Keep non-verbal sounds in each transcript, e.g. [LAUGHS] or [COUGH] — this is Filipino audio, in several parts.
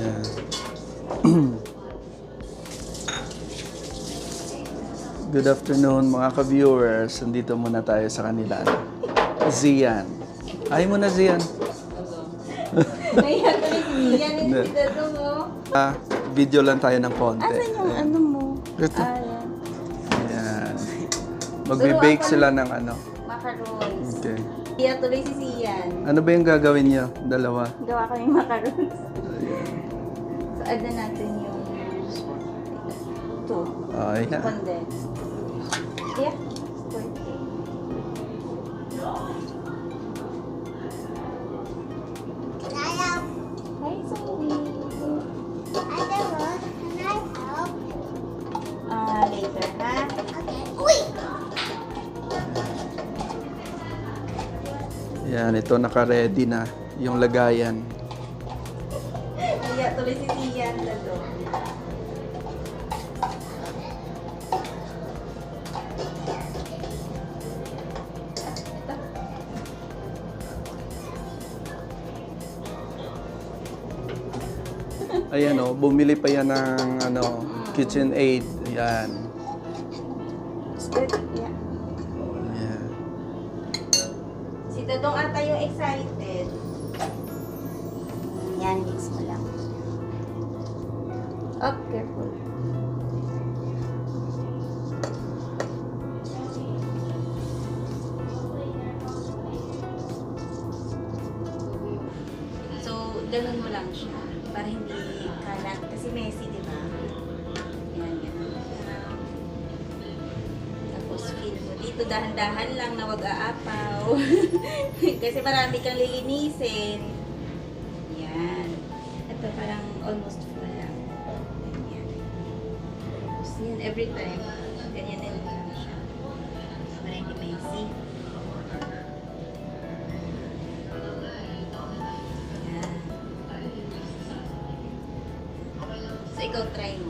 Yan. [CLEARS THROAT] Good afternoon mga ka-viewers. Nandito muna tayo sa kanila. Zian. Ay mo na Zian. Hindi dito mo. Ah, video lang tayo ng konti. Asan yung ano mo? Ito. Ah, yan. Ayan. Magbe-bake sila ng ano. Macarons. Okay. Kaya tuloy si Sian. Ano ba yung gagawin niyo? Dalawa. Gawa kami macarons. Add na natin yung two. Oh. Condensed. Yeah. Ah, later, ha? Ayan, ito naka-ready na yung lagayan. Bumili pa yan ng ano, kitchen aid. Ayan. Good. Yeah. Ayan. Si Dodong ata yung excited. Yan, mix mo lang. Careful. Dito, dahan-dahan lang na wag aapaw. [LAUGHS] Kasi marami kang lilinisin. Yan. Ito parang almost full lang. Ganyan. Tapos yan, every time. Ganyan din lang siya. Para hindi messy. Yan. So, ikaw try mo.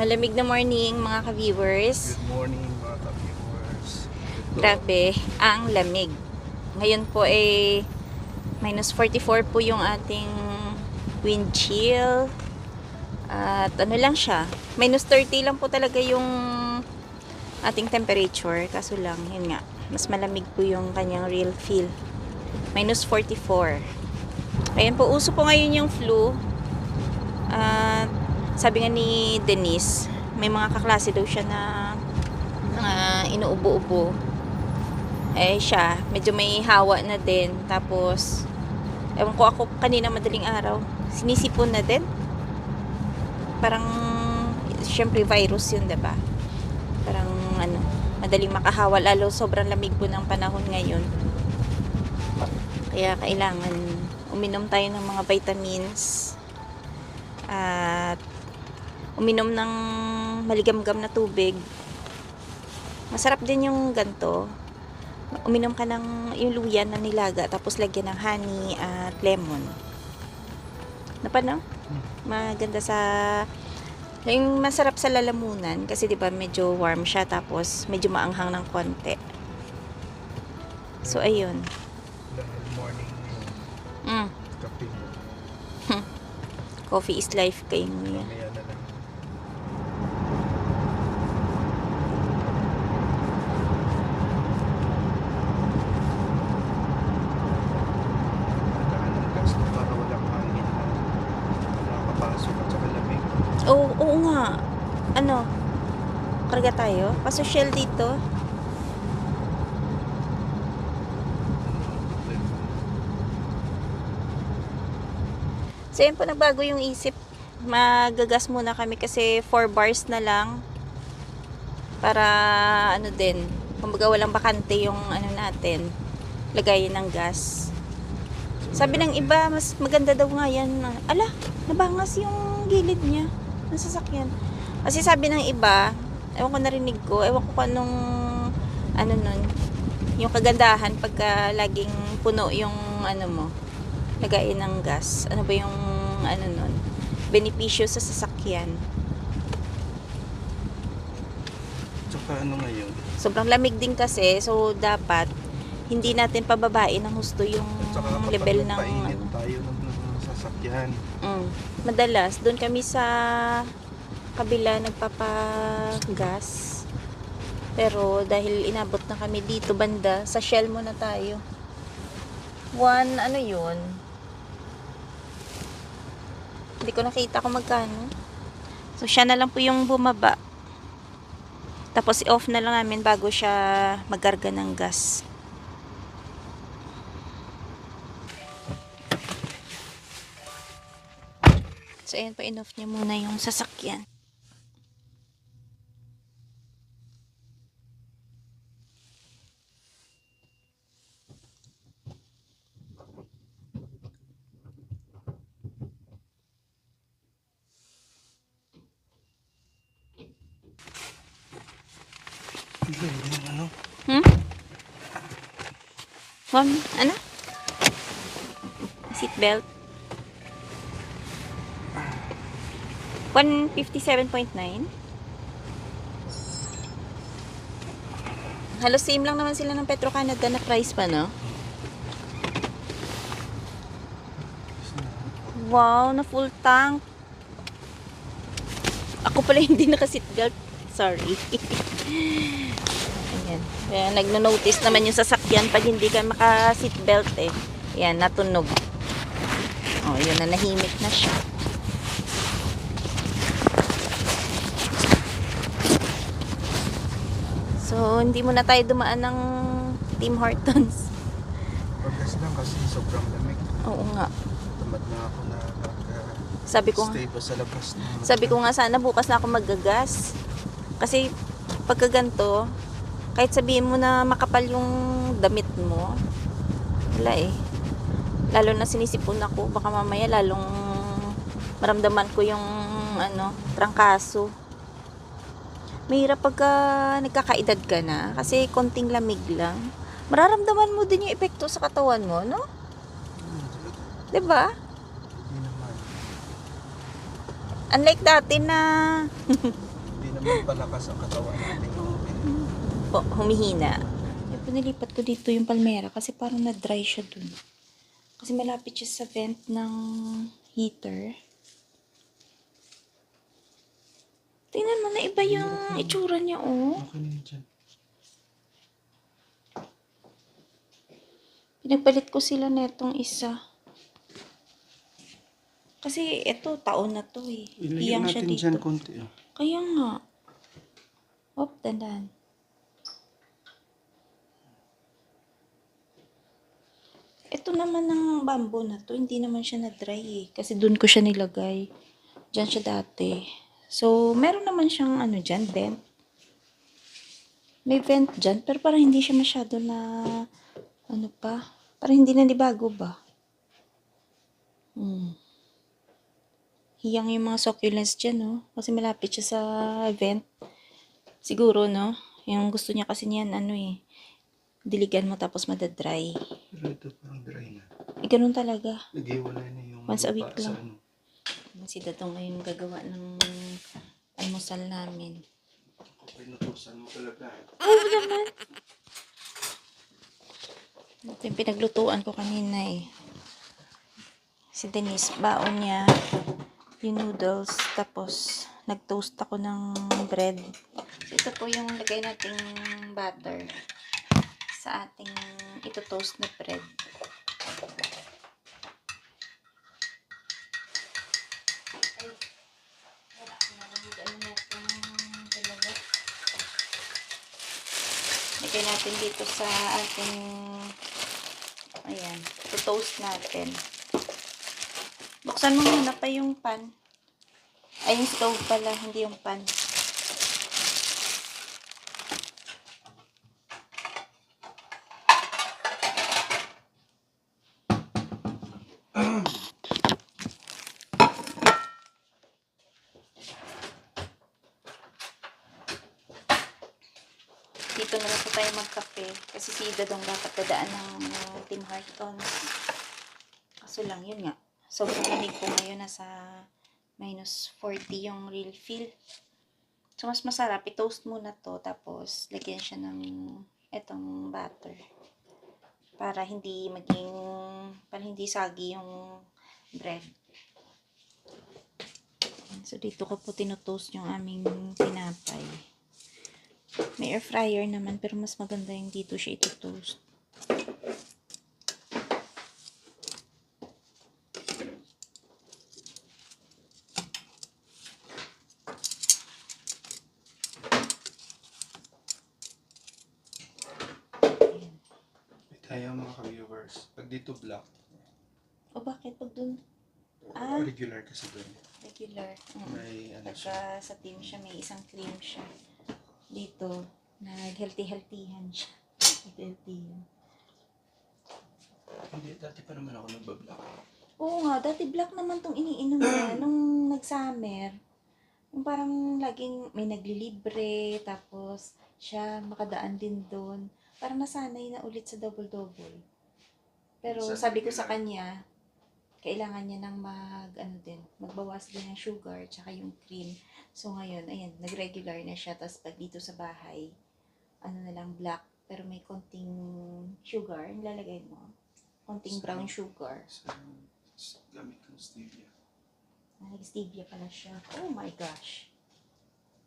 Malamig na morning mga ka-viewers. Good morning mga ka-viewers. Grabe, ang lamig. Ngayon po ay minus 44 po yung ating wind chill. At ano lang siya, minus 30 lang po talaga yung ating temperature. Kaso lang, yun nga, mas malamig po yung kanyang real feel. Minus 44. Ayan po, uso po ngayon yung flu. At sabi nga ni Denise, may mga kaklase daw siya na mga inuubo-ubo. Eh siya, medyo may hawa na din. Tapos, ewan ko ako kanina madaling araw, sinisipon na din. Parang, syempre virus yun, ba? Parang, ano, madaling makahawa. Lalo sobrang lamig po ng panahon ngayon. Kaya kailangan uminom tayo ng mga vitamins at uminom ng maligam-gam na tubig. Masarap din yung ganto. Uminom ka ng yung luya na nilaga tapos lagyan ng honey at lemon. Napano? Maganda sa yung masarap sa lalamunan kasi 'di ba medyo warm siya tapos medyo maanghang ng konti. So ayun. Morning Mm. kape. Coffee is life kay Nguya. Mamaya na lang. Nagkaan ng gas na para walang hangin na nakakapasok at saka lamig. Oo, oo nga. Ano? Karga tayo? Pasosyal dito? So yun po, nagbago yung isip. Magagas muna kami kasi 4 bars na lang. Para ano din, kumbaga walang bakante yung ano natin, lagayin ng gas. Sabi ng iba, mas maganda daw nga yan. Ala, nabangas yung gilid niya ng sasakyan. Kasi sabi ng iba, ewan ko narinig ko, ewan ko kung anong, ano nun, yung kagandahan pagka laging puno yung ano mo, lagayin ng gas. Ano ba yung, ano nun, benepisyo sa sasakyan. Tsaka ano ngayon? Sobrang lamig din kasi, so dapat hindi natin pababain ng husto yung Tsaka kapag level ng painit tayo ng, sasakyan. Mm. Madalas, doon kami sa kabila nagpapagas. Pero dahil inabot na kami dito banda, sa Shell muna tayo. One, ano yun? Hindi ko nakita kung magkano. So, siya na lang po yung bumaba. Tapos, i-off na lang namin bago siya magkarga ng gas. So, ayan po, in-off niya muna yung sasakyan. Ano? Hmm? One, ano? Seatbelt. 157.9. Halos same lang naman sila ng Petro Canada na price pa, no? Wow, na full tank. Ako pala hindi naka-seatbelt. Sorry. [LAUGHS] Ayan. Kaya nagno-notice naman yung sasakyan pag hindi ka maka-seatbelt eh. Ayan, natunog. Oh, yun na, nahimik na siya. So, hindi mo na tayo dumaan ng Tim Hortons. Pagkas lang kasi sobrang lamig. Oo nga. Tamad na ako na Sabi ko, stay pa sa labas. ng- sabi ko nga sana bukas na ako maggagas. Kasi pagka ganito, kahit sabihin mo na makapal yung damit mo, wala eh. Lalo na sinisipon ako, baka mamaya lalong maramdaman ko yung ano, trangkaso. Mahirap pagka nagkakaedad ka na kasi konting lamig lang. Mararamdaman mo din yung epekto sa katawan mo, no? 'Di ba? Unlike dati na Hindi naman palakas ang katawan natin. po, [LAUGHS] humihina. Yung pinilipat ko dito yung palmera kasi parang na-dry siya dun. Kasi malapit siya sa vent ng heater. Tingnan mo na iba yung itsura niya, oh. Okay na yun dyan. Pinagpalit ko sila netong isa. Kasi ito, taon na to eh. Ilagyan Iyang siya natin dito. dyan konti. ah. Kaya nga. Hop, dandan. Ito naman ng bamboo na to, hindi naman siya na-dry eh. Kasi dun ko siya nilagay. Diyan siya dati. So, meron naman siyang ano dyan, vent. May vent dyan, pero parang hindi siya masyado na, ano pa, parang hindi na nibago ba? Hmm. Hiyang yung mga succulents dyan, no? Kasi malapit siya sa vent. Siguro, no? Yung gusto niya kasi niyan, ano eh, diligan mo tapos madadry. Pero ito parang dry na. Eh, ganun talaga. Nag-iwalay na yung Once a week sa lang. ano. Si Datong ngayon gagawa ng almusal namin. Pinutusan mo talaga. Oo naman. Ito yung pinaglutuan ko kanina eh. Si Denise, baon niya. yung noodles. Tapos, nag-toast ako ng bread. So, ito po yung lagay nating butter sa ating ito-toast na bread. Natin dito sa ating ayan, to-toast natin. Buksan mo muna pa yung pan. Ay, yung stove pala, hindi yung pan. Dito na lang po tayo magkape. Kasi si Dadong dapat dadaan ng uh, Tim Hortons. Kaso lang, yun nga. Sobrang lamig po ngayon. Nasa minus 40 yung real feel. So, mas masarap. I-toast muna to. Tapos, lagyan siya ng etong butter. Para hindi maging, para hindi sagi yung bread. So, dito ko po tinotoast yung aming tinapay. May air fryer naman, pero mas maganda yung dito siya ito-toast. Tayo mga ka-viewers. Pag dito black, O bakit? Pag dun, Ah. regular kasi doon. regular. Mm. May ano siya. Pagka sa team siya, may isang cream siya. Dito, nag-healthy-healthyhan siya. Healthy-healthyhan. Hindi, dati pa naman ako nagbablock. Oo nga, dati black naman tong iniinom niya [CLEARS THROAT] nung nag-summer. Yung parang laging may naglilibre, tapos siya makadaan din doon. Parang nasanay na ulit sa double-double. Pero Sa sabi ko sa kanya, kailangan niya nang mag, ano din, magbawas din ng sugar, tsaka yung cream. So ngayon, ayan, nag-regular na siya. Tapos pag dito sa bahay, ano na lang, black, pero may konting sugar, nilalagay mo. Konting So, brown sugar. Sa, sa gamit ng stevia. Nag-stevia pala siya. Oh my gosh.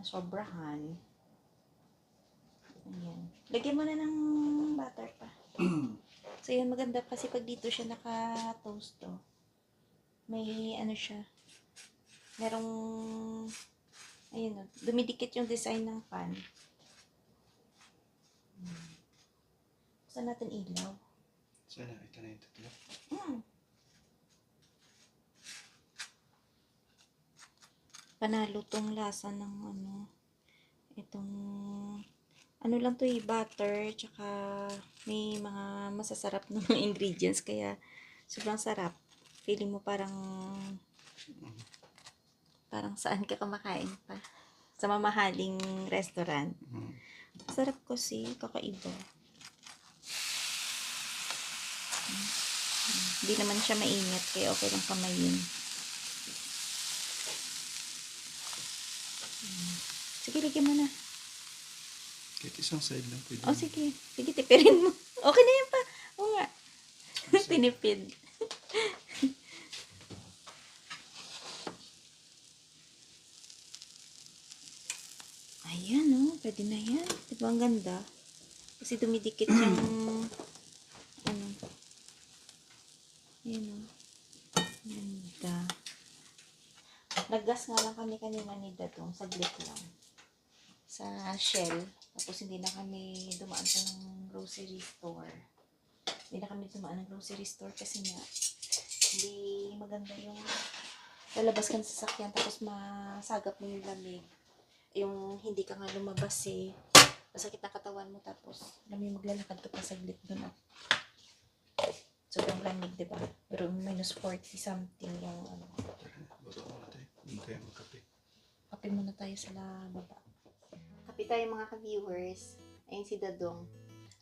Nasobrahan. Ayan. Lagyan mo na ng butter pa. [CLEARS THROAT] so, yun, maganda kasi pag dito siya naka-toast to. May ano siya. Merong, ayun o, dumidikit yung design ng pan. Hmm. Saan natin ilaw? Sana, ito na yung tatlo. Hmm. Panalo tong lasa ng ano, itong, ano lang to eh, butter, tsaka may mga masasarap na mga [LAUGHS] ingredients, kaya sobrang sarap. Feeling mo parang, parang saan ka kumakain pa. Sa mamahaling restaurant. Mm. Sarap kasi, kakaiba. Hindi naman siya mainit, kaya okay lang kamayin. Sige, lagyan mo na. Kahit isang side lang pwede. Oh, sige. Sige, tipirin mo. [LAUGHS] Okay na yan pa. Oo nga. Tinipid. Ayan, oh. Pwede na yan. Di ba ang ganda? Kasi dumidikit [CLEARS THROAT] yung ano. Ayan, oh. Ganda. Naggas nga lang kami kanina ni Dadong. Saglit lang. Sa Shell. Tapos hindi na kami dumaan pa ng grocery store. Hindi na kami dumaan ng grocery store kasi nga hindi maganda yung lalabas ka sa sasakyan tapos masagap mo yung lamig. Yung hindi ka nga lumabas eh. Masakit na katawan mo tapos alam yung maglalakad ka pa saglit doon at sobrang lamig, di ba? Pero minus 40 something yung ano. Tara na, boto ko na tayo. Hindi tayo magkape. Kape muna tayo sa baba. Kape tayo mga ka-viewers. Ayun si Dadong.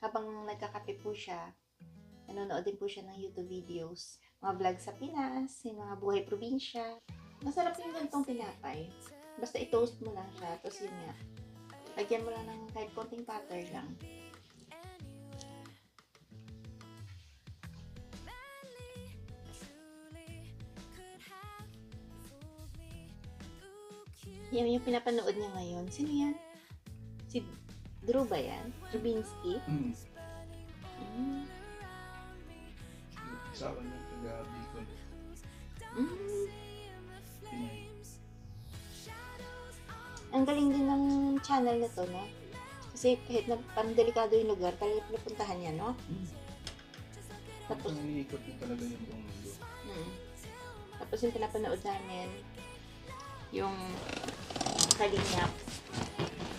Habang nagkakape po siya, nanonood din po siya ng YouTube videos. Mga vlog sa Pinas, yung mga buhay probinsya. Masarap yung gantong tinapay. Basta i-toast mo lang siya, tapos yun nga. Lagyan mo lang ng kahit konting butter lang. Yan yung pinapanood niya ngayon. Sino yan? Si Drew ba yan? Rubinsky? Mm. Mm. Asawa niya taga Bicol. Mm. Ang galing din ng channel na to, no? Kasi kahit na parang delikado yung lugar, talaga pinapuntahan niya, no? Mm. Tapos, Ang iikot niya talaga yung buong mundo. mm. Tapos yung pinapanood namin, yung Kalingap.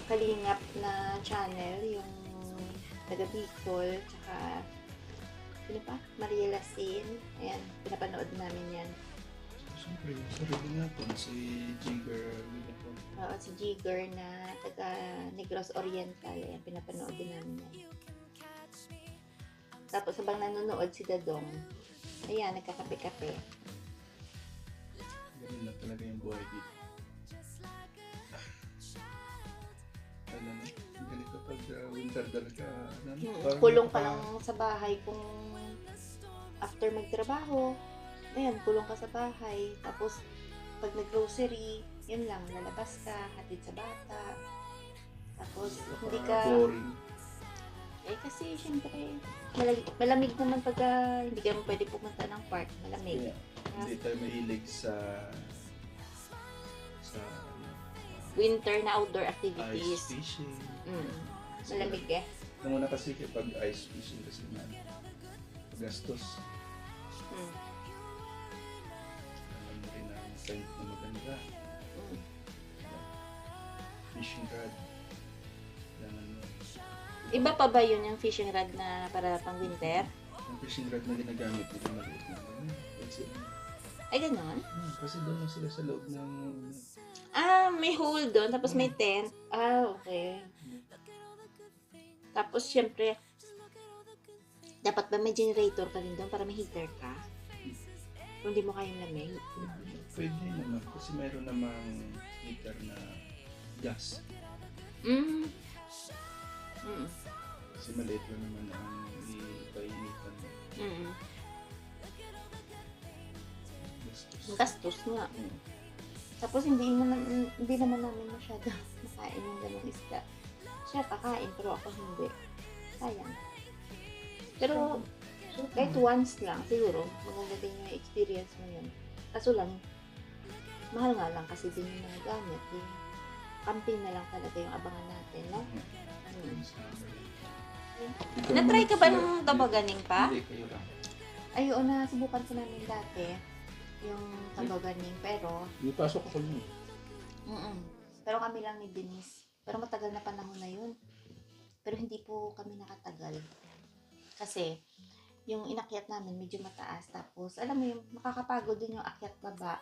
Kalingap na channel, yung taga Bicol, tsaka sino pa? Maria Lasin. Ayan, pinapanood namin yan. Siyempre, sarili po, si Jigger William Oo, si Jigger na taga Negros Oriental. Ayan, pinapanood din namin yan. Tapos habang nanonood si Dadong, ayan, nagkakape-kape. Ganun lang talaga yung buhay dito. Alam mo, ganito pag uh, winter talaga. Ano, Hmm, kulong nakaka- lang sa bahay kung after magtrabaho. Ayan, kulong ka sa bahay. Tapos, pag nag-grocery, yun lang, lalabas ka, hatid sa bata. Tapos, hindi ka... Boring. Eh, kasi, syempre, malamig, malamig naman pagka hindi ka pwede pumunta ng park. Malamig. Kaya, hindi tayo mahilig sa sa ano, Winter na outdoor ice activities. fishing. Mm, malamig eh. Nung una kasi kapag ice fishing kasi na gastos. Mm, tent na maganda. mm. Fishing rod. Yan ano. Iba pa ba yun yung fishing rod na para pang winter? Yung fishing rod na ginagamit nila maliit na ano. Kasi, Ay, ganon? hmm, kasi doon na sila sa loob ng Ah, may hole doon, tapos may tent. Ah, okay. Tapos, syempre, dapat ba may generator ka rin doon para may heater ka? Kung hindi mo kayang lamig. Pwede naman kasi meron namang heater na gas. Mm. Mm. Kasi maliit lang naman ang ipainitan. Mm. Gastos. Gastos nga. Hmm. Tapos, hindi naman, hindi naman namin masyado [LAUGHS] makain yung ganong isda. Siya kakain, pero ako hindi. Sayang. Pero, kahit once lang, siguro, maganda din yung experience mo yun. Kaso lang, mahal nga lang kasi din yung mga gamit. Eh. Camping na lang talaga yung abangan natin, no? Hmm. Na-try ka ba ng tabaganing pa? Hindi, kayo lang. Ay, oo na, subukan ko namin dati yung tabaganing, pero, Hindi, pasok ako yun. mm pero kami lang ni Denise. Pero matagal na panahon na yun. Pero hindi po kami nakatagal. Kasi, yung inakyat namin medyo mataas. Tapos, alam mo yung makakapagod din yung akyat baba.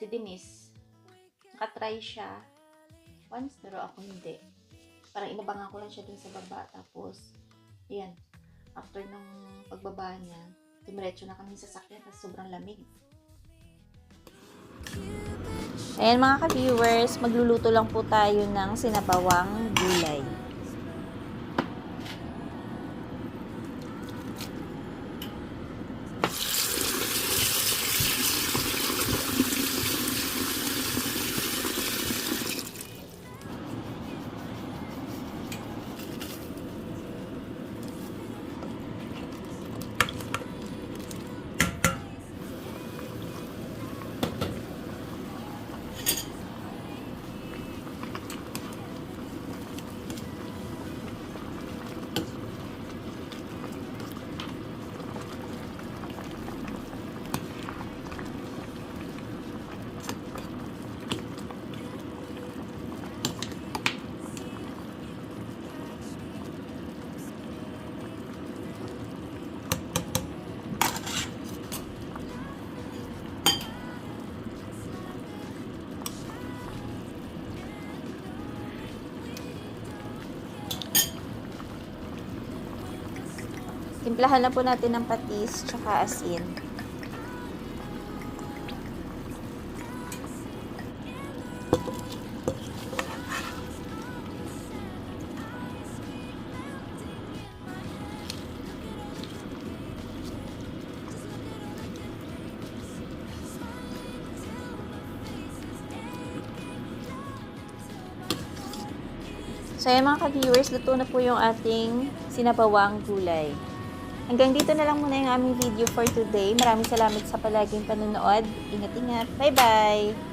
Si Denise, nakatry siya once, pero ako hindi. Parang inabangan ko lang siya dun sa baba. Tapos, yan, after nung pagbaba niya, dumiretso na kami sa sakyan kasi sobrang lamig. Ayan mga ka-viewers, magluluto lang po tayo ng sinabawang timplahan na po natin ng patis tsaka asin. So, ayan mga ka-viewers, luto na po yung ating sinabawang gulay. Hanggang dito na lang muna yung aming video for today. Maraming salamat sa palaging panonood. Ingat-ingat. Bye-bye!